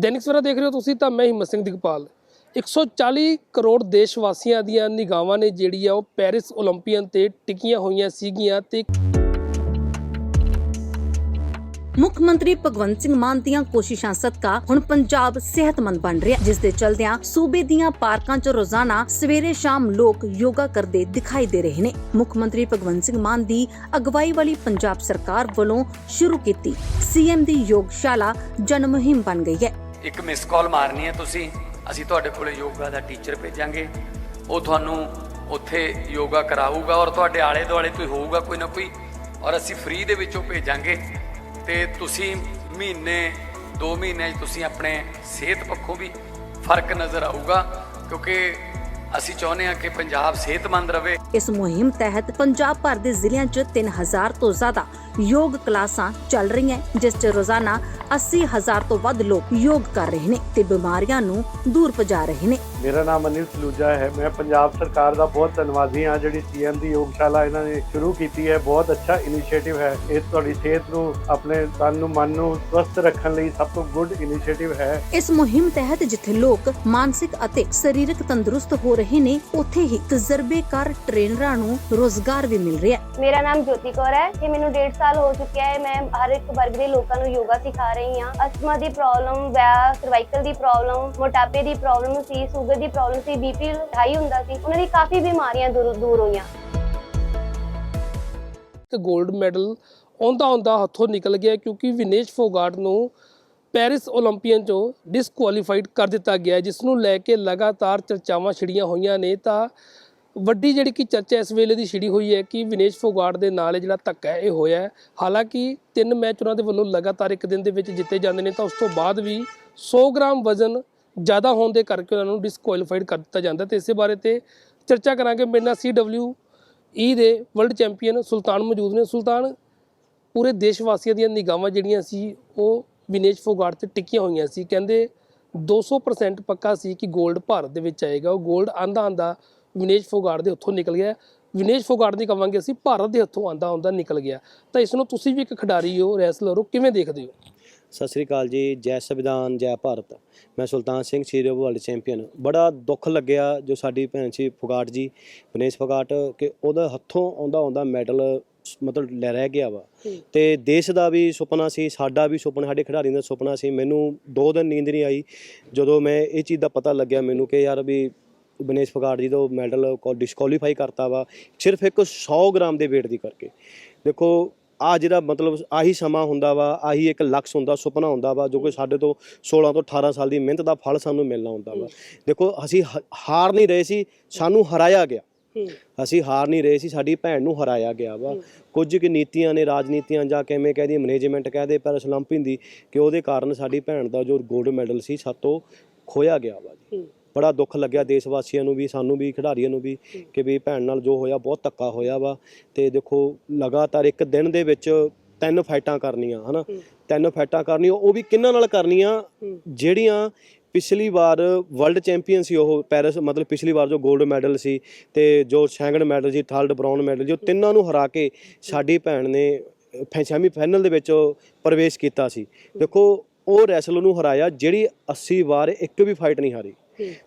ਦੈਨਿਕ ਸਵੇਰਾ ਦੇਖ ਰਹੇ ਹੋ ਤੁਸੀਂ ਤਾਂ ਮੈਂ ਹਿੰਮਤ ਸਿੰਘ ਦਿਗਪਾਲ। 140 ਕਰੋੜ ਦੇਸ਼ ਵਾਸੀਆਂ ਦੀਆਂ ਨਿਗਾਹਾਂ ਨੇ ਜਿਹੜੀ ਆ ਉਹ ਪੈਰਿਸ 올림픽ਨ ਤੇ ਟਿਕੀਆਂ ਹੋਈਆਂ ਸੀਗੀਆਂ ਤੇ ਮੁੱਖ ਮੰਤਰੀ ਭਗਵੰਤ ਸਿੰਘ ਮਾਨ ਦੀਆਂ ਕੋਸ਼ਿਸ਼ਾਂ ਸਦਕਾ ਹੁਣ ਪੰਜਾਬ ਸਿਹਤਮੰਦ ਬਣ ਰਿਹਾ ਜਿਸ ਦੇ ਚਲਦਿਆਂ ਸੂਬੇ ਦੀਆਂ ਪਾਰਕਾਂ 'ਚ ਰੋਜ਼ਾਨਾ ਸਵੇਰੇ ਸ਼ਾਮ ਲੋਕ ਯੋਗਾ ਕਰਦੇ ਦਿਖਾਈ ਦੇ ਰਹੇ ਨੇ। ਮੁੱਖ ਮੰਤਰੀ ਭਗਵੰਤ ਸਿੰਘ ਮਾਨ ਦੀ ਅਗਵਾਈ ਵਾਲੀ ਪੰਜਾਬ ਸਰਕਾਰ ਵੱਲੋਂ ਸ਼ੁਰੂ ਕੀਤੀ। ਸੀਐਮ ਦੀ ਯੋਗਸ਼ਾਲਾ ਜਨਮਹਿਮ ਬਣ ਗਈ ਹੈ। ਇੱਕ ਮਿਸ ਕਾਲ ਮਾਰਨੀ ਹੈ ਤੁਸੀਂ, ਅਸੀਂ ਤੁਹਾਡੇ ਕੋਲੇ ਯੋਗਾ ਦਾ ਟੀਚਰ ਭੇਜਾਂਗੇ। ਉਹ ਤੁਹਾਨੂੰ ਉੱਥੇ ਯੋਗਾ ਕਰਾਊਗਾ ਔਰ ਤੁਹਾਡੇ ਆਲੇ ਦੁਆਲੇ ਕੋਈ ਹੋਊਗਾ ਕੋਈ ਨਾ ਕੋਈ, ਔਰ ਅਸੀਂ ਫ੍ਰੀ ਦੇ ਵਿੱਚੋਂ ਭੇਜਾਂਗੇ। ਤੇ ਤੁਸੀਂ ਮਹੀਨੇ 2 ਮਹੀਨੇ 'ਚ ਤੁਸੀਂ ਆਪਣੇ ਸਿਹਤ ਪੱਖੋਂ ਵੀ ਫ਼ਰਕ ਨਜ਼ਰ ਆਊਗਾ, ਕਿਉਂਕਿ ਅਸੀਂ ਚਾਹੁੰਦੇ ਹਾਂ ਕਿ ਪੰਜਾਬ ਸਿਹਤਮੰਦ ਰਹੇ ਇਸ ਮੁਹਿੰਮ ਤਹਿਤ ਪੰਜਾਬ ਭਰ ਦੇ ਜ਼ਿਲ੍ਹਿਆਂ 'ਚ 3000 ਤੋਂ ਜ਼ਿਆਦਾ ਯੋਗ ਕਲਾਸਾਂ ਚੱਲ ਰਹੀਆਂ ਜਿਸ 'ਚ ਰੋਜ਼ਾਨਾ 80000 ਤੋਂ ਵੱਧ ਲੋਕ ਯੋਗ ਕਰ ਰਹੇ ਨੇ ਤੇ ਬਿਮਾਰੀਆਂ ਨੂੰ ਦੂਰ ਪਜਾ ਰਹੇ ਨੇ। ਮੇਰਾ ਨਾਮ ਅਨਿਲ ਸਲੂਜਾ ਹੈ। ਮੈਂ ਪੰਜਾਬ ਸਰਕਾਰ ਦਾ ਬਹੁਤ ਧੰਨਵਾਦੀ ਹਾਂ। ਜਿਹੜੀ ਸੀਐਮ ਦੀ ਯੋਗਸ਼ਾਲਾ ਇਹਨਾਂ ਨੇ ਸ਼ੁਰੂ ਕੀਤੀ ਹੈ। ਬਹੁਤ ਅੱਛਾ ਇਨੀਸ਼ੀਏਟਿਵ ਹੈ। ਇਹ ਤੁਹਾਡੀ ਸਿਹਤ ਨੂੰ ਆਪਣੇ ਤਨ ਨੂੰ ਮਨ ਨੂੰ ਸਵਸਥ ਰੱਖਣ ਲਈ ਸਭ ਤੋਂ ਗੁੱਡ ਇਨੀਸ਼ੀਏਟਿਵ ਹੈ। ਇਸ ਮੁਹਿੰਮ ਤਹਿਤ ਜਿੱਥੇ ਲੋਕ ਮਾਨਸਿਕ ਅਤੇ ਸਰੀਰਕ ਤੰਦਰੁਸਤ ਹੋ ਰਹੇ ਨੇ ਉੱਥੇ ਹੀ ਤਜਰਬੇਕਾਰ ਟ੍ਰੇਨਰਾਂ ਨੂੰ ਰੋਜ਼ਗਾਰ ਵੀ ਮਿਲ ਰਿਹਾ ਹੈ। ਮੇਰਾ ਨਾਮ ਜੋਤੀ ਕੌਰ ਹੈ ਤੇ ਮੈਨੂੰ 1.5 ਸਾਲ ਹੋ ਚੁੱਕਿਆ ਹੈ। ਮੈਂ ਹਰ ਇੱਕ ਵਰਗ ਦੇ ਲੋਕਾਂ ਨੂੰ ਯੋਗਾ ਸਿਖਾ ਰਹੀ ਹਾਂ। ਅਸਥਮਾ ਦੀ ਪ੍ਰੋਬਲਮ ਵੈ ਸਰਵਾਈਕਲ ਦੀ ਪ੍ਰੋਬਲਮ ਮੋਟਾਪੇ ਦੀ ਪ੍ਰੋਬਲਮ ਸੀ। ਸ਼ੂਗਰ ਦੀ ਪ੍ਰੋਬਲਮ ਸੀ ਬੀਪੀ ਹਾਈ ਹੁੰਦਾ ਸੀ, ਉਹਨਾਂ ਦੀ ਕਾਫੀ ਬਿਮਾਰੀਆਂ ਦੂਰ ਦੂਰ ਹੋਈਆਂ। ਤੇ 골ਡ ਮੈਡਲ ਆਉਂਦਾ ਆਉਂਦਾ ਹੱਥੋਂ ਨਿਕਲ ਗਿਆ ਕਿਉਂਕਿ ਵਿਨੇਸ਼ ਫੋਗਾਟ ਨੂੰ ਪੈਰਿਸ 올림픽ਨ ਚੋਂ ਡਿਸਕੁਆਲੀਫਾਈਡ ਕਰ ਦਿੱਤਾ ਗਿਆ ਜਿਸ ਨੂੰ ਲੈ ਕੇ ਲਗਾਤਾਰ ਚਰਚਾਵਾਂ ਛਿੜੀਆਂ ਹੋਈਆਂ ਨੇ। ਤਾਂ ਵੱਡੀ ਜਿਹੜੀ ਕਿ ਚਰਚਾ ਇਸ ਵੇਲੇ ਦੀ ਛਿੜੀ ਹੋਈ ਹੈ ਕਿ ਵਿਨੇਸ਼ ਫੋਗਾਟ ਦੇ ਨਾਲ ਜਿਹੜਾ ਧੱਕਾ ਇਹ ਹੋਇਆ ਹਾਲਾਂਕਿ ਤਿੰਨ ਮੈਚ ਉਹਨਾਂ ਦੇ ਵੱਲੋਂ ਲਗਾਤਾਰ ਇੱਕ ਦਿਨ ਦੇ ਵਿੱਚ ਜਿੱਤੇ ਜਾਂਦੇ ਨੇ, ਤਾਂ ਉਸ ਤੋਂ ਬਾਅਦ ਵੀ 100 ਗ੍ਰਾਮ ਵਜ਼ਨ ਜ਼ਿਆਦਾ ਹੋਣ ਦੇ ਕਰਕੇ ਉਹਨਾਂ ਨੂੰ ਡਿਸਕੁਆਲੀਫਾਈਡ ਕਰ ਦਿੱਤਾ ਜਾਂਦਾ ਤੇ ਇਸੇ ਬਾਰੇ ਤੇ ਚਰਚਾ ਕਰਾਂਗੇ। ਮੇਰੇ ਨਾਲ CW ਈ ਦੇ ਵਰਲਡ ਚੈਂਪੀਅਨ ਸੁਲਤਾਨ ਮੌਜੂਦ ਨੇ। ਸੁਲਤਾਨ, ਪੂਰੇ ਦੇਸ਼ ਵਾਸੀਆਂ ਦੀਆਂ ਨਿਗਾਹਾਂ ਜਿਹੜੀਆਂ ਸੀ, ਉਹ ਵਿਨੇਸ਼ ਫੋਗਾਟ ਤੇ ਟਿਕੀਆਂ ਹੋਈਆਂ ਸੀ। ਕਹਿੰਦੇ 200% ਪੱਕਾ ਸੀ ਕਿ 골ਡ ਭਾਰਤ ਦੇ ਵਿੱਚ ਆਏਗਾ। ਉਹ 골ਡ ਆਂਦਾ ਆਂਦਾ ਵਿਨੇਸ਼ ਫੋਗਾਟ ਦੇ ਹੱਥੋਂ ਨਿਕਲ ਗਿਆ। ਵਿਨੇਸ਼ ਫੋਗਾਟ ਦੀ ਕਵਾਂਗੇ ਅਸੀਂ, ਭਾਰਤ ਦੇ ਹੱਥੋਂ ਆਂਦਾ ਆਂਦਾ ਨਿਕਲ ਗਿਆ। ਤਾਂ ਇਸ ਨੂੰ ਤੁਸੀਂ ਵੀ ਇੱਕ ਖਿਡਾਰੀ ਹੋ ਰੈਸਲਰ ਹੋ, ਕਿਵੇਂ ਦੇਖਦੇ ਹੋ? ਸਤਿ ਸ੍ਰੀ ਅਕਾਲ ਜੀ ਜੈ ਸੰਵਿਧਾਨ ਜੈ ਭਾਰਤ। ਮੈਂ ਸੁਲਤਾਨ ਸਿੰਘ ਸੀਰੀਓ ਵਰਲਡ ਚੈਂਪੀਅਨ। ਬੜਾ ਦੁੱਖ ਲੱਗਿਆ ਜੋ ਸਾਡੀ ਭੈਣ ਸੀ ਫੁਗਾਟ ਜੀ ਬਨੇਸ਼ ਫੁਗਾਟ ਕਿ ਉਹਦਾ ਹੱਥੋਂ ਆਉਂਦਾ ਆਉਂਦਾ ਮੈਡਲ ਮਤਲਬ ਲੈ ਰਹਿ ਗਿਆ ਵਾ। ਤੇ ਦੇਸ਼ ਦਾ ਵੀ ਸੁਪਨਾ ਸੀ ਸਾਡਾ ਵੀ ਸੁਪਨਾ ਸਾਡੇ ਖਿਡਾਰੀਆਂ ਦਾ ਸੁਪਨਾ ਸੀ। ਮੈਨੂੰ ਦੋ ਦਿਨ ਨੀਂਦ ਨਹੀਂ ਆਈ। ਜਦੋਂ ਮੈਂ ਇਹ ਚੀਜ਼ ਦਾ ਪਤਾ ਲੱਗਿਆ ਮੈਨੂੰ ਕਿ ਯਾਰ ਵੀ ਬਨੇਸ਼ ਫੁਗਾਟ ਜੀ ਦਾ ਮੈਡਲ ਡਿਸਕੁਆਲੀਫਾਈ ਕਰਤਾ ਵਾ ਸਿਰਫ ਇੱਕ 100 ਗ੍ਰਾਮ ਦੇ weight ਦੀ ਕਰਕੇ। ਦੇਖੋ ਆ ਜਿਹੜਾ ਮਤਲਬ ਆਹੀ ਸਮਾਂ ਹੁੰਦਾ ਵਾ ਆਹੀ ਇੱਕ ਲਕਸ ਹੁੰਦਾ ਸੁਪਨਾ ਹੁੰਦਾ ਵਾ ਜੋ ਕਿ ਸਾਡੇ ਤੋਂ 16 ਤੋਂ 18 ਸਾਲ ਦੀ ਮਿਹਨਤ ਦਾ ਫਲ ਸਾਨੂੰ ਮਿਲਣਾ ਹੁੰਦਾ ਵਾ। ਦੇਖੋ ਅਸੀਂ ਹ- ਹਾਰ ਨਹੀਂ ਰਹੇ ਸੀ ਸਾਨੂੰ ਹਰਾਇਆ ਗਿਆ। ਅਸੀਂ ਹਾਰ ਨਹੀਂ ਰਹੇ ਸੀ ਸਾਡੀ ਭੈਣ ਨੂੰ ਹਰਾਇਆ ਗਿਆ ਵਾ। ਕੁਝ ਕਿ ਨੀਤੀਆਂ ਨੇ ਰਾਜਨੀਤੀਆਂ ਜਾਂ ਕਿਵੇਂ ਕਹਦੇ ਮੈਨੇਜਮੈਂਟ ਕਹਦੇ ਪਰ ਓਲੰਪਿਕ ਕਿ ਉਹਦੇ ਕਾਰਨ ਸਾਡੀ ਭੈਣ ਦਾ ਜੋ ਗੋਲਡ ਮੈਡਲ ਸੀ ਸਾਤੋਂ ਖੋਇਆ ਗਿਆ ਵਾ ਜੀ। ਬੜਾ ਦੁੱਖ ਲੱਗਿਆ ਦੇਸ਼ ਵਾਸੀਆਂ ਨੂੰ ਵੀ ਸਾਨੂੰ ਵੀ ਖਿਡਾਰੀਆਂ ਨੂੰ ਵੀ ਕਿ ਵੀ ਭੈਣ ਨਾਲ ਜੋ ਹੋਇਆ ਬਹੁਤ ਧੱਕਾ ਹੋਇਆ ਵਾ। ਤੇ ਦੇਖੋ ਲਗਾਤਾਰ ਇੱਕ ਦਿਨ ਦੇ ਵਿੱਚ ਤਿੰਨ ਫਾਈਟਾਂ ਕਰਨੀਆਂ ਹਨਾ? ਤਿੰਨ ਫਾਈਟਾਂ ਕਰਨੀਆਂ ਉਹ ਵੀ ਕਿੰਨਾਂ ਨਾਲ ਕਰਨੀਆਂ? ਜਿਹੜੀਆਂ ਪਿਛਲੀ ਵਾਰ ਵਰਲਡ ਚੈਂਪੀਅਨ ਸੀ ਉਹ ਪੈਰਿਸ ਮਤਲਬ ਪਿਛਲੀ ਵਾਰ ਜੋ 골ਡ ਮੈਡਲ ਸੀ ਤੇ ਜੋ ਸੈਕੰਡ ਮੈਡਲ ਸੀ ਥਰਡ ਬ੍ਰਾਊਨ ਮੈਡਲ ਜੋ ਤਿੰਨਾਂ ਨੂੰ ਹਰਾ ਕੇ ਸਾਡੀ ਭੈਣ ਨੇ ਸੈਮੀ ਫਾਈਨਲ ਦੇ ਵਿੱਚ ਪ੍ਰਵੇਸ਼ ਕੀਤਾ ਸੀ। ਦੇਖੋ ਉਹ ਰੈਸਲ ਨੂੰ ਹਰਾਇਆ ਜਿਹੜੀ 80 ਵਾਰ ਇੱਕ ਵੀ ਫਾਈਟ ਨਹੀਂ ਹਾਰੀ।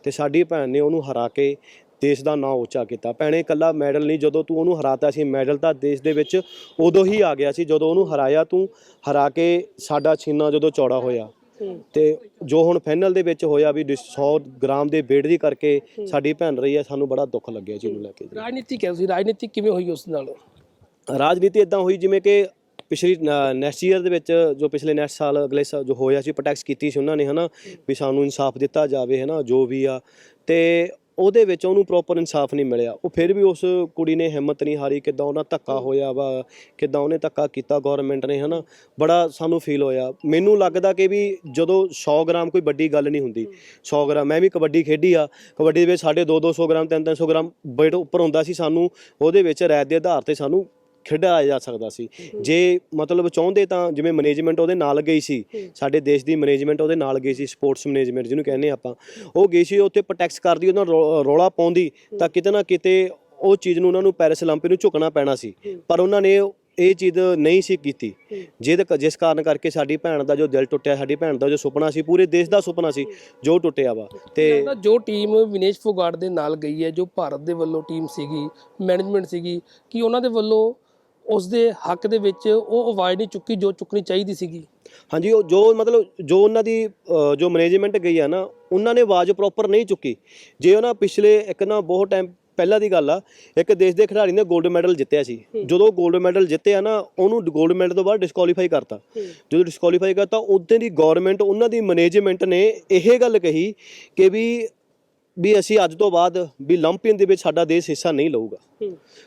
ਤੇ ਸਾਡੀ ਭੈਣ ਨੇ ਉਹਨੂੰ ਹਰਾ ਕੇ ਦੇਸ਼ ਦਾ ਨਾਂ ਉੱਚਾ ਕੀਤਾ। ਭੈਣੇ ਇਕੱਲਾ ਮੈਡਲ ਨਹੀਂ ਜਦੋਂ ਤੂੰ ਉਹਨੂੰ ਹਰਾਤਾ ਸੀ ਮੈਡਲ ਤਾਂ ਦੇਸ਼ ਦੇ ਵਿੱਚ ਉਦੋਂ ਹੀ ਆ ਗਿਆ ਸੀ ਜਦੋਂ ਉਹਨੂੰ ਹਰਾਇਆ ਤੂੰ ਹਰਾ ਕੇ ਸਾਡਾ ਛੀਨਾ ਜਦੋਂ ਚੌੜਾ ਹੋਇਆ। ਤੇ ਜੋ ਹੁਣ ਫਾਈਨਲ ਦੇ ਵਿੱਚ ਹੋਇਆ ਵੀ 100 ਗ੍ਰਾਮ ਦੇ weight ਦੀ ਕਰਕੇ ਸਾਡੀ ਭੈਣ ਰਹੀ ਹੈ ਸਾਨੂੰ ਬੜਾ ਦੁੱਖ ਲੱਗਿਆ ਜੀ ਨੂੰ ਲੈ ਕੇ ਰਾਜਨੀਤੀ ਕਿਹਾ ਸੀ? ਰਾਜਨੀਤੀ ਕਿਵੇਂ ਹੋਈ ਉਸ ਨਾਲ? ਰਾਜਨੀਤੀ ਇਦਾਂ ਹੋਈ ਜਿਵੇਂ ਕਿ ਪਿਛਲੀ ਨੈਕਸਟ ਈਅਰ ਦੇ ਵਿੱਚ ਜੋ ਪਿਛਲੇ ਨੈਕਸਟ ਸਾਲ, ਅਗਲੇ ਸਾਲ ਜੋ ਹੋਇਆ ਸੀ ਪ੍ਰੋਟੈਕਟ ਕੀਤੀ ਸੀ ਉਹਨਾਂ ਨੇ, ਹਨਾ? ਵੀ ਸਾਨੂੰ ਇਨਸਾਫ ਦਿੱਤਾ ਜਾਵੇ, ਹਨਾ? ਜੋ ਵੀ ਆ। ਤੇ ਉਹਦੇ ਵਿੱਚ ਉਹਨੂੰ ਪ੍ਰੋਪਰ ਇਨਸਾਫ ਨਹੀਂ ਮਿਲਿਆ। ਉਹ ਫਿਰ ਵੀ ਉਸ ਕੁੜੀ ਨੇ ਹਿੰਮਤ ਨਹੀਂ ਹਾਰੀ, ਕਿਦਾਂ ਉਹਨਾਂ ਧੱਕਾ ਹੋਇਆ ਵਾ, ਕਿਦਾਂ ਉਹਨੇ ਧੱਕਾ ਕੀਤਾ ਗਵਰਨਮੈਂਟ ਨੇ, ਹਨਾ? ਬੜਾ ਸਾਨੂੰ ਫੀਲ ਹੋਇਆ। ਮੈਨੂੰ ਲੱਗਦਾ ਕਿ ਵੀ ਜਦੋਂ 100 ਗ੍ਰਾਮ ਕੋਈ ਵੱਡੀ ਗੱਲ ਨਹੀਂ ਹੁੰਦੀ। 100 ਗ੍ਰਾਮ, ਮੈਂ ਵੀ ਕਬੱਡੀ ਖੇਡੀ ਆ। ਕਬੱਡੀ ਦੇ ਵਿੱਚ ਸਾਡੇ 2-200 ਗ੍ਰਾਮ 3-300 ਗ੍ਰਾਮ ਵੇਟ ਉੱਪਰ ਹੁੰਦਾ ਸੀ ਸਾਨੂੰ। ਉਹਦੇ ਵਿੱਚ ਰੈਤ ਦੇ ਆਧਾਰ ਤੇ ਸਾਨੂੰ ਖੇਡਾਇਆ ਜਾ ਸਕਦਾ ਸੀ ਜੇ ਮਤਲਬ ਚਾਹੁੰਦੇ ਤਾਂ ਜਿਵੇਂ ਮੈਨੇਜਮੈਂਟ ਉਹਦੇ ਨਾਲ ਗਈ ਸੀ ਸਾਡੇ ਦੇਸ਼ ਦੀ ਮੈਨੇਜਮੈਂਟ ਉਹਦੇ ਨਾਲ ਗਈ ਸੀ ਸਪੋਰਟਸ ਮੈਨੇਜਮੈਂਟ ਜਿਹਨੂੰ ਕਹਿੰਦੇ ਆਪਾਂ ਉਹ ਗਈ ਸੀ ਉੱਥੇ ਪ੍ਰੋਟੈਕਟ ਕਰਦੀ ਉਹਨਾਂ ਰੌ- ਰੌਲਾ ਪਾਉਂਦੀ ਤਾਂ ਕਿਤੇ ਨਾ ਕਿਤੇ ਉਹ ਚੀਜ਼ ਨੂੰ ਉਹਨਾਂ ਨੂੰ ਪੈਰਿਸ 올림픽 ਨੂੰ ਝੁਕਣਾ ਪੈਣਾ ਸੀ ਪਰ ਉਹਨਾਂ ਨੇ ਇਹ ਚੀਜ਼ ਨਹੀਂ ਸੀ ਕੀਤੀ ਜਿਹਦੇ ਕ- ਜਿਸ ਕਾਰਨ ਕਰਕੇ ਸਾਡੀ ਭੈਣ ਦਾ ਜੋ ਦਿਲ ਟੁੱਟਿਆ ਸਾਡੀ ਭੈਣ ਦਾ ਜੋ ਸੁਪਨਾ ਸੀ ਪੂਰੇ ਦੇਸ਼ ਦਾ ਸੁਪਨਾ ਸੀ ਜੋ ਟੁੱਟਿਆ ਵਾ ਤੇ ਲੱਗਦਾ ਜੋ ਟੀਮ ਵਿਨੇਸ਼ ਫੋਗਾਟ ਦੇ ਨਾਲ ਗਈ ਹੈ ਜੋ ਭਾਰਤ ਦੇ ਵੱਲੋਂ ਟੀਮ ਸੀਗੀ ਮੈਨੇਜਮੈਂਟ ਸੀਗੀ ਕਿ ਉਹਨਾਂ ਦੇ ਵੱਲੋਂ ਉਸ ਦੇ ਹੱਕ ਦੇ ਵਿੱਚ ਉਹ ਆਵਾਜ਼ ਨਹੀਂ ਚੁੱਕੀ ਜੋ ਚੁੱਕਣੀ ਚਾਹੀਦੀ ਸੀਗੀ। ਹਾਂਜੀ ਉਹ ਜੋ ਮਤਲਬ ਜੋ ਉਹਨਾਂ ਦੀ ਜੋ ਮੈਨੇਜਮੈਂਟ ਗਈ ਆ ਨਾ ਉਹਨਾਂ ਨੇ ਆਵਾਜ਼ ਪ੍ਰੋਪਰ ਨਹੀਂ ਚੁੱਕੀ। ਜੇ ਉਹਨਾਂ ਪਿਛਲੇ ਇੱਕ ਨਾ ਬਹੁਤ ਟਾਈਮ ਪਹਿਲਾਂ ਦੀ ਗੱਲ ਆ ਇੱਕ ਦੇਸ਼ ਦੇ ਖਿਡਾਰੀ ਨੇ 골ਡ ਮੈਡਲ ਜਿੱਤਿਆ ਸੀ। ਜਦੋਂ 골ਡ ਮੈਡਲ ਜਿੱਤਿਆ ਨਾ ਉਹਨੂੰ 골ਡ ਮੈਡਲ ਤੋਂ ਬਾਅਦ ਡਿਸਕੁਆਲੀਫਾਈ ਕਰਤਾ। ਜਦੋਂ ਡਿਸਕੁਆਲੀਫਾਈ ਕਰਤਾ ਉਦੋਂ ਦੀ ਗਵਰਨਮੈਂਟ ਉਹਨਾਂ ਦੀ ਮੈਨੇਜਮੈਂਟ ਨੇ ਇਹ ਗੱਲ ਕਹੀ ਕਿ ਵੀ ਵੀ ਅਸੀਂ ਅੱਜ ਤੋਂ ਬਾਅਦ ਵੀ ਲੰਪੀਅਨ ਦੇ ਵਿੱਚ ਸਾਡਾ ਦੇਸ਼ ਹਿੱਸਾ ਨਹੀਂ ਲਊਗਾ।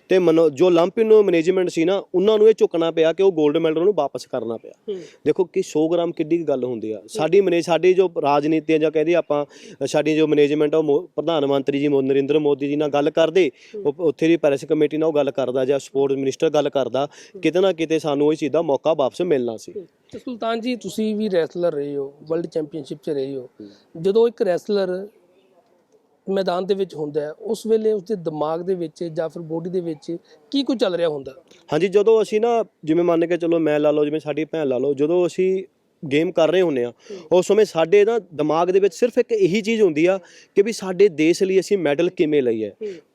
ਤੇ ਜੋ ਲੰਪੀਅਨ ਮੈਨੇਜਮੈਂਟ ਸੀ ਨਾ ਉਹਨਾਂ ਨੂੰ ਇਹ ਝੁਕਣਾ ਪਿਆ ਕਿ ਉਹ 골ਡ ਮੈਡਲ ਨੂੰ ਵਾਪਸ ਕਰਨਾ ਪਿਆ। ਦੇਖੋ ਕਿ 100 ਗ੍ਰਾਮ ਕਿੱਡੀ ਗੱਲ ਹੁੰਦੀ ਆ। ਸਾਡੀ ਮਨੇ ਸਾਡੀ ਜੋ ਰਾਜਨੀਤੀਆਂ ਜਾਂ ਕਹਦੇ ਆਪਾਂ ਸਾਡੀ ਜੋ ਮੈਨੇਜਮੈਂਟ ਆ ਉਹ ਪ੍ਰਧਾਨ ਮੰਤਰੀ ਜੀ ਨਰਿੰਦਰ ਮੋਦੀ ਜੀ ਨਾਲ ਗੱਲ ਕਰਦੇ ਉੱਥੇ ਦੀ ਪੈਰਿਸ ਕਮੇਟੀ ਨਾਲ ਉਹ ਗੱਲ ਕਰਦਾ ਜਾਂ ਸਪੋਰਟ ਮਿਨਿਸਟਰ ਗੱਲ ਕਰਦਾ ਕਿਤੇ ਨਾ ਕਿਤੇ ਸਾਨੂੰ ਚੀਜ਼ ਦਾ ਮੌਕਾ ਵਾਪਸ ਮਿਲਣਾ ਸੀ। ਸੁਲਤਾਨ ਜੀ ਤੁਸੀਂ ਵੀ ਰੈਸਲਰ ਰਹੇ ਹੋ ਵਰਲਡ ਚੈਂਪੀਅਨਸ਼ਿਪ 'ਚ ਰਹੇ ਹੋ। ਜਦੋਂ ਇੱਕ ਰੈਸਲਰ ਮੈਦਾਨ ਦੇ ਵਿੱਚ ਹੁੰਦਾ ਹੈ ਉਸ ਵੇਲੇ ਉਸਦੇ ਦਿਮਾਗ ਦੇ ਵਿੱਚ ਜਾਂ ਫਿਰ ਬੋਡੀ ਦੇ ਵਿੱਚ ਕੀ ਕੁਝ ਚੱਲ ਰਿਹਾ ਹੁੰਦਾ? ਹਾਂਜੀ ਜਦੋਂ ਅਸੀਂ ਨਾ ਜਿਵੇਂ ਮੰਨ ਕੇ ਚਲੋ ਮੈਂ ਲਾ ਲਓ ਜਿਵੇਂ ਸਾਡੀ ਭੈਣ ਲਾ ਲਓ ਜਦੋਂ ਅਸੀਂ ਗੇਮ ਕਰ ਰਹੇ ਹੁੰਨੇ ਆ ਉਸ ਸਮੇਂ ਸਾਡੇ ਨਾ ਦਿਮਾਗ ਦੇ ਵਿੱਚ ਸਿਰਫ ਇੱਕ ਇਹੀ ਚੀਜ਼ ਹੁੰਦੀ ਆ ਕਿ ਵੀ ਸਾਡੇ ਦੇਸ਼ ਲਈ ਅਸੀਂ ਮੈਡਲ ਕਿਵੇਂ ਲਈ ਹੈ।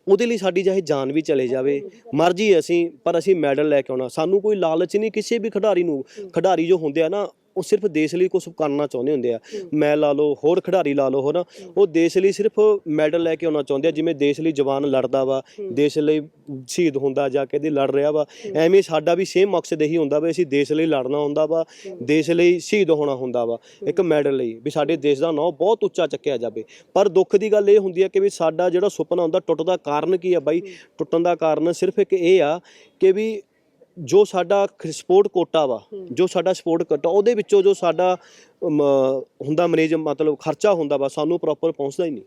ਉਹਦੇ ਲਈ ਸਾਡੀ ਚਾਹੇ ਜਾਨ ਵੀ ਚਲੇ ਜਾਵੇ ਮਰਜ਼ੀ ਅਸੀਂ ਪਰ ਅਸੀਂ ਮੈਡਲ ਲੈ ਕੇ ਆਉਣਾ। ਸਾਨੂੰ ਕੋਈ ਲਾਲਚ ਨਹੀਂ ਕਿਸੇ ਵੀ ਖਿਡਾਰੀ ਨੂੰ ਖਿਡਾਰੀ ਜੋ ਹੁੰਦੇ ਆ ਨਾ ਉਹ ਸਿਰਫ ਦੇਸ਼ ਲਈ ਕੁਝ ਕਰਨਾ ਚਾਹੁੰਦੇ ਹੁੰਦੇ ਆ। ਮੈਂ ਲਾ ਲਓ ਹੋਰ ਖਿਡਾਰੀ ਲਾ ਲਓ ਹੋਰ ਉਹ ਦੇਸ਼ ਲਈ ਸਿਰਫ ਮੈਡਲ ਲੈ ਕੇ ਆਉਣਾ ਚਾਹੁੰਦੇ ਆ ਜਿਵੇਂ ਦੇਸ਼ ਲਈ ਜਵਾਨ ਲੜਦਾ ਵਾ ਦੇਸ਼ ਲਈ ਸ਼ਹੀਦ ਹੁੰਦਾ ਜਾ ਕੇ ਦੀ ਲੜ ਰਿਹਾ ਵਾ ਐਵੇਂ ਸਾਡਾ ਵੀ ਸੇਮ ਮਕਸਦ ਇਹੀ ਹੁੰਦਾ ਵੀ ਅਸੀਂ ਦੇਸ਼ ਲਈ ਲੜਨਾ ਹੁੰਦਾ ਵਾ ਦੇਸ਼ ਲਈ ਸ਼ਹੀਦ ਹੋਣਾ ਹੁੰਦਾ ਵਾ ਇੱਕ ਮੈਡਲ ਲਈ ਵੀ ਸਾਡੇ ਦੇਸ਼ ਦਾ ਨਾਂ ਬਹੁਤ ਉੱਚਾ ਚੱਕਿਆ ਜਾਵੇ। ਪਰ ਦੁੱਖ ਦੀ ਗੱਲ ਇਹ ਹੁੰਦੀ ਹੈ ਕਿ ਵੀ ਸਾਡਾ ਜਿਹੜਾ ਸੁਪਨਾ ਹੁੰਦਾ ਟੁੱਟਦਾ ਕਾਰਨ ਕੀ ਆ ਬਾਈ? ਟੁੱਟਣ ਦਾ ਕਾਰਨ ਸਿਰਫ ਇੱਕ ਇਹ ਆ ਕਿ ਵੀ ਜੋ ਸਾਡਾ ਸਪੋਰਟ ਕੋਟਾ ਵਾ ਜੋ ਸਾਡਾ ਸਪੋਰਟ ਕੋਟਾ ਉਹਦੇ ਵਿੱਚੋਂ ਜੋ ਸਾਡਾ ਹੁੰਦਾ ਮੈਨੇਜ ਮਤਲਬ ਖਰਚਾ ਹੁੰਦਾ ਵਾ ਸਾਨੂੰ ਪ੍ਰੋਪਰ ਪਹੁੰਚਦਾ ਹੀ ਨਹੀਂ।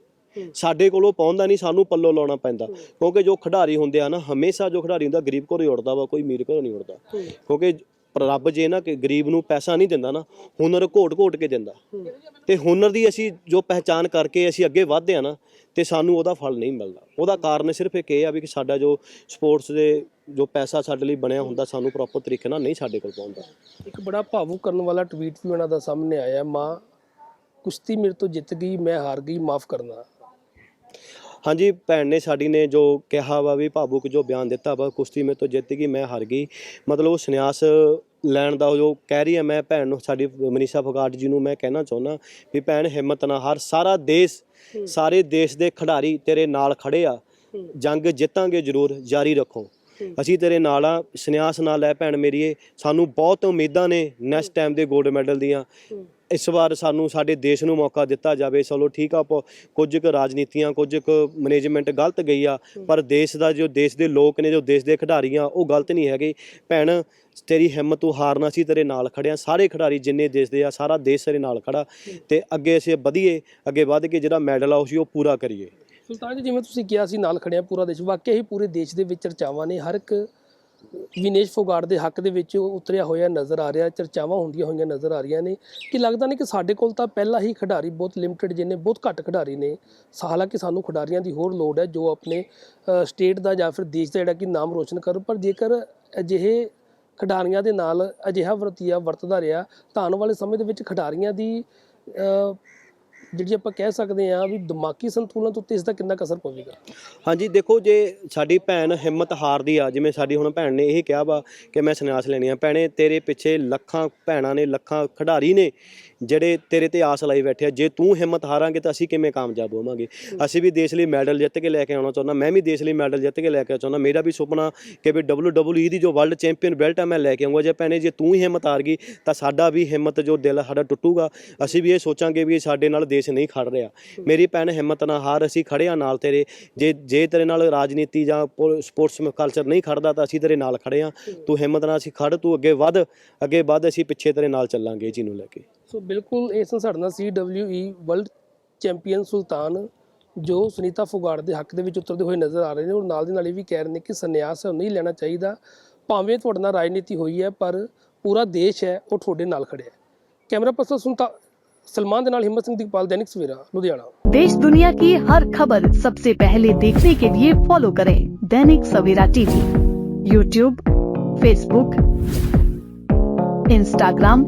ਸਾਡੇ ਕੋਲੋਂ ਪਹੁੰਚਦਾ ਨਹੀਂ ਸਾਨੂੰ ਪੱਲੋ ਲਾਉਣਾ ਪੈਂਦਾ। ਕਿਉਂਕਿ ਜੋ ਖਿਡਾਰੀ ਹੁੰਦੇ ਆ ਨਾ ਹਮੇਸ਼ਾ ਜੋ ਖਿਡਾਰੀ ਹੁੰਦਾ ਗਰੀਬ ਘਰੋਂ ਹੀ ਉੱਠਦਾ ਵਾ ਕੋਈ ਅਮੀਰ ਘਰੋਂ ਨਹੀਂ ਉੱਠਦਾ ਕਿਉਂਕਿ ਪਰ ਰੱਬ ਜੇ ਨਾ ਕਿ ਗਰੀਬ ਨੂੰ ਪੈਸਾ ਨਹੀਂ ਦਿੰਦਾ ਨਾ, ਹੁਨਰ ਘੋਟ-ਘੋਟ ਕੇ ਦਿੰਦਾ। ਤੇ ਹੁਨਰ ਦੀ ਅਸੀਂ ਜੋ ਪਹਿਚਾਨ ਕਰਕੇ ਅਸੀਂ ਅੱਗੇ ਵਧਦੇ ਆ ਨਾ, ਤੇ ਸਾਨੂੰ ਉਹਦਾ ਫਲ ਨਹੀਂ ਮਿਲਦਾ। ਉਹਦਾ ਕਾਰਨ ਸਿਰਫ ਇੱਕ ਇਹ ਆ ਵੀ ਕਿ ਸਾਡਾ ਜੋ ਸਪੋਰਟਸ ਦੇ ਜੋ ਪੈਸਾ ਸਾਡੇ ਲਈ ਬਣਿਆ ਹੁੰਦਾ, ਸਾਨੂੰ ਪ੍ਰੋਪਰ ਤਰੀਕੇ ਨਾਲ ਨਹੀਂ ਸਾਡੇ ਕੋਲ ਪਹੁੰਚਦਾ। ਇੱਕ ਬੜਾ ਭਾਵੁਕ ਕਰਨ ਵਾਲਾ ਟਵੀਟ ਵੀ ਉਹਨਾਂ ਦਾ ਸਾਹਮਣੇ ਆਇਆ, ਮਾਂ, ਕੁਸ਼ਤੀ ਮੇਰੇ ਤੋਂ ਜਿੱਤ ਗਈ, ਮੈਂ ਹਾਰ ਗਈ, ਮਾਫ ਕਰਨਾ। ਹਾਂਜੀ ਭੈਣ ਨੇ ਸਾਡੀ ਨੇ ਜੋ ਕਿਹਾ ਵਾ ਵੀ ਭਾਵੁਕ ਜੋ ਬਿਆਨ ਦਿੱਤਾ ਵਾ ਕੁਸ਼ਤੀ ਮੇ ਤੋਂ ਜਿੱਤ ਗਈ ਮੈਂ ਹਾਰ ਗਈ। ਮਤਲਬ ਉਹ ਸੰਨਿਆਸ ਲੈਣ ਦਾ ਜੋ ਕਹਿ ਰਹੀ ਹੈ ਮੈਂ ਭੈਣ ਨੂੰ ਸਾਡੀ ਮਨੀਸ਼ਾ ਫਗਾਟ ਜੀ ਨੂੰ ਮੈਂ ਕਹਿਣਾ ਚਾਹੁੰਦਾ ਵੀ ਭੈਣ ਹਿੰਮਤ ਨਾ ਹਾਰ ਸਾਰਾ ਦੇਸ਼ ਸਾਰੇ ਦੇਸ਼ ਦੇ ਖਿਡਾਰੀ ਤੇਰੇ ਨਾਲ ਖੜੇ ਆ। ਜੰਗ ਜਿੱਤਾਂਗੇ ਜ਼ਰੂਰ ਜਾਰੀ ਰੱਖੋ। ਅਸੀਂ ਤੇਰੇ ਨਾਲ ਆ ਸੰਨਿਆਸ ਨਾਲ ਲੈ ਭੈਣ ਮੇਰੀਏ ਸਾਨੂੰ ਬਹੁਤ ਉਮੀਦਾਂ ਨੇ ਨੈਕਸਟ ਟਾਈਮ ਦੇ 골ਡ ਮੈਡਲ ਦੀਆਂ ਇਸ ਵਾਰ ਸਾਨੂੰ ਸਾਡੇ ਦੇਸ਼ ਨੂੰ ਮੌਕਾ ਦਿੱਤਾ ਜਾਵੇ। ਚਲੋ ਠੀਕ ਆ ਪ- ਕੁਝ ਕੁ ਰਾਜਨੀਤੀਆਂ, ਕੁਝ ਕੁ ਮੈਨੇਜਮੈਂਟ ਗਲਤ ਗਈ ਆ, ਪਰ ਦੇਸ਼ ਦਾ ਜੋ ਦੇਸ਼ ਦੇ ਲੋਕ ਨੇ, ਜੋ ਦੇਸ਼ ਦੇ ਖਿਡਾਰੀ ਆ ਉਹ ਗਲਤ ਨਹੀਂ ਹੈਗੇ। ਭੈਣ, ਤੇਰੀ ਹਿੰਮਤ ਤੂੰ ਹਾਰਨਾ ਸੀ, ਤੇਰੇ ਨਾਲ ਖੜਿਆ। ਸਾਰੇ ਖਿਡਾਰੀ ਜਿੰਨੇ ਦੇਸ਼ ਦੇ ਆ, ਸਾਰਾ ਦੇਸ਼ ਤੇਰੇ ਨਾਲ ਖੜਾ। ਤੇ ਅੱਗੇ ਅਸੀਂ ਵਧੀਏ, ਅੱਗੇ ਵੱਧ ਕੇ ਜਿਹੜਾ ਮੈਡਲ ਆ, ਉਹ ਸੀ ਉਹ ਪੂਰਾ ਕਰੀਏ। ਸੁਲਤਾਨ ਜੀ, ਜਿਵੇਂ ਤੁਸੀਂ ਕਿਹਾ ਸੀ, ਨਾਲ ਖੜਿਆ ਪੂਰਾ ਦੇਸ਼। ਵਾਕਿਆ ਹੀ ਪੂਰੇ ਦੇਸ਼ ਦੇ ਵਿੱਚ ਚਰਚਾਵਾਂ ਨੇ। ਹਰ ਇੱਕ ਵਿਨੇਸ਼ ਫੋਗਾੜ ਦੇ ਹੱਕ ਦੇ ਵਿੱਚ ਉਤਰਿਆ ਹੋਇਆ ਨਜ਼ਰ ਆ ਰਿਹਾ, ਚਰਚਾਵਾਂ ਹੁੰਦੀਆਂ ਹੋਈਆਂ ਨਜ਼ਰ ਆ ਰਹੀਆਂ ਨੇ ਕਿ ਲੱਗਦਾ ਨਹੀਂ ਕਿ ਸਾਡੇ ਕੋਲ ਤਾਂ ਪਹਿਲਾਂ ਹੀ ਖਿਡਾਰੀ ਬਹੁਤ ਲਿਮਟਿਡ ਜਿਹਨੇ ਬਹੁਤ ਘੱਟ ਖਿਡਾਰੀ ਨੇ। ਹਾਲਾਂਕਿ ਸਾਨੂੰ ਖਿਡਾਰੀਆਂ ਦੀ ਹੋਰ ਲੋੜ ਹੈ ਜੋ ਆਪਣੇ ਸਟੇਟ ਦਾ ਜਾਂ ਫਿਰ ਦੇਸ਼ ਦਾ ਜਿਹੜਾ ਕਿ ਨਾਮ ਰੋਸ਼ਨ ਕਰਨ, ਪਰ ਜੇਕਰ ਅਜਿਹੇ ਖਿਡਾਰੀਆਂ ਦੇ ਨਾਲ ਅਜਿਹਾ ਵਰਤੀਆ, ਵਰਤਦਾ ਰਿਹਾ, ਤਾਂ ਆਉਣ ਵਾਲੇ ਸਮੇਂ ਦੇ ਵਿੱਚ ਖਿਡਾਰੀਆਂ ਦੀ ਜਿਹੜੀ ਆਪਾਂ ਕਹਿ ਸਕਦੇ ਹਾਂ ਵੀ ਦਿਮਾਗੀ ਸੰਤੁਲਨ ਤੋਂ ਉੱਤੇ ਇਸ ਦਾ ਕਿੰਨਾ ਕੁ ਅਸਰ ਪਵੇਗਾ? ਹਾਂਜੀ, ਦੇਖੋ ਜੇ ਸਾਡੀ ਭੈਣ ਹਿੰਮਤ ਹਾਰਦੀ ਆ, ਜਿਵੇਂ ਸਾਡੀ ਹੁਣ ਭੈਣ ਨੇ ਇਹ ਕਿਹਾ ਵਾ ਕਿ ਮੈਂ ਸੰਨਿਆਸ ਲੈਣੀ ਆ, ਭੈਣੇ ਤੇਰੇ ਪਿੱਛੇ ਲੱਖਾਂ ਭੈਣਾਂ ਨੇ, ਲੱਖਾਂ ਖਿਡਾਰੀ ਨੇ ਜਿਹੜੇ ਤੇਰੇ ਤੇ ਆਸ ਲਾਈ ਬੈਠੇ ਆ, ਜੇ ਤੂੰ ਹਿੰਮਤ ਹਾਰਾਂਗੇ ਤਾਂ ਅਸੀਂ ਕਿਵੇਂ ਕਾਮਯਾਬ ਹੋਵਾਂਗੇ? ਅਸੀਂ ਵੀ ਦੇਸ਼ ਲਈ ਮੈਡਲ ਜਿੱਤ ਕੇ ਲੈ ਕੇ ਆਉਣਾ ਚਾਹੁੰਦਾ, ਮੈਂ ਵੀ ਦੇਸ਼ ਲਈ ਮੈਡਲ ਜਿੱਤ ਕੇ ਲੈ ਕੇ ਆਉਣਾ ਚਾਹੁੰਦਾ। ਮੇਰਾ ਵੀ ਸੁਪਨਾ ਕਿ ਵੀ WWE ਦੀ ਜੋ ਵਰਲਡ ਚੈਂਪੀਅਨ ਬੈਲਟ ਆ, ਮੈਂ ਲੈ ਕੇ ਆਉਂਗਾ ਜੇ ਭੈਣੇ, ਜੇ ਤੂੰ ਹੀ ਹਿੰਮਤ ਹਾਰ ਗਈ, ਤਾਂ ਸਾਡਾ ਵੀ ਹਿੰਮਤ ਜੋ ਦਿਲ ਸਾਡਾ ਟੁੱਟੂਗਾ। ਅਸੀਂ ਵੀ ਇਹ ਸੋਚਾਂਗੇ ਵੀ ਸਾਡੇ ਨਾਲ ਦੇਸ਼ ਨਹੀਂ ਖੜ ਰਿਹਾ। ਮੇਰੀ ਭੈਣ, ਹਿੰਮਤ ਨਾ ਹਾਰ, ਅਸੀਂ ਖੜੇ ਆ ਨਾਲ ਤੇਰੇ। ਜੇ ਜੇ ਤੇਰੇ ਨਾਲ ਰਾਜਨੀਤੀ ਜਾਂ ਸਪੋਰਟਸ ਕਲਚਰ ਨਹੀਂ ਖੜਦਾ, ਤਾਂ ਅਸੀਂ ਤੇਰੇ ਨਾਲ ਖੜੇ ਆ। ਤੂੰ ਹਿੰਮਤ ਨਾਲ ਅਸੀਂ ਖੜ, ਤੂੰ ਅੱਗੇ ਵੱਧ ਅੱਗੇ ਵੱਧ ਅਸੀਂ ਪਿੱਛੇ ਤੇਰੇ ਨਾਲ ਚੱਲਾਂਗੇ ਜੀ ਨੂੰ ਲੈ ਕੇ। ਸੋ ਬਿਲਕੁਲ ਇਸ ਨੂੰ ਸਾਡੇ ਨਾਲ WWE ਵਰਲਡ ਚੈਂਪੀਅਨ ਸੁਲਤਾਨ ਜੋ ਸੁਨੀਤਾ ਫੁਗਾੜ ਦੇ ਹੱਕ ਦੇ ਵਿੱਚ ਉਤਰਦੇ ਹੋਏ ਨਜ਼ਰ ਆ ਰਹੇ ਨੇ ਔਰ ਨਾਲ ਦੀ ਨਾਲ ਇਹ ਵੀ ਕਹਿ ਰਹੇ ਨੇ ਕਿ ਸੰਨਿਆਸ ਨਹੀਂ ਲੈਣਾ ਚਾਹੀਦਾ ਭਾਵੇਂ ਤੁਹਾਡੇ ਨਾਲ ਰਾਜਨੀਤੀ ਹੋਈ ਹੈ ਪਰ ਪੂਰਾ ਦੇਸ਼ ਹੈ ਉਹ ਤੁਹਾਡੇ ਨਾਲ ਖੜਿਆ ਹੈ ਕੈਮਰਾ ਪਰਸਨ ਸੁਨਤਾ ਸਲਮਾਨ ਦੇ ਨਾਲ ਹਿੰਮਤ ਸਿੰਘ ਦੀਪਾਲ दैनिक सवेरा लुधियाना देश दुनिया की हर खबर सबसे पहले देखने के लिए फॉलो करें Dainik Savera TV YouTube Facebook Instagram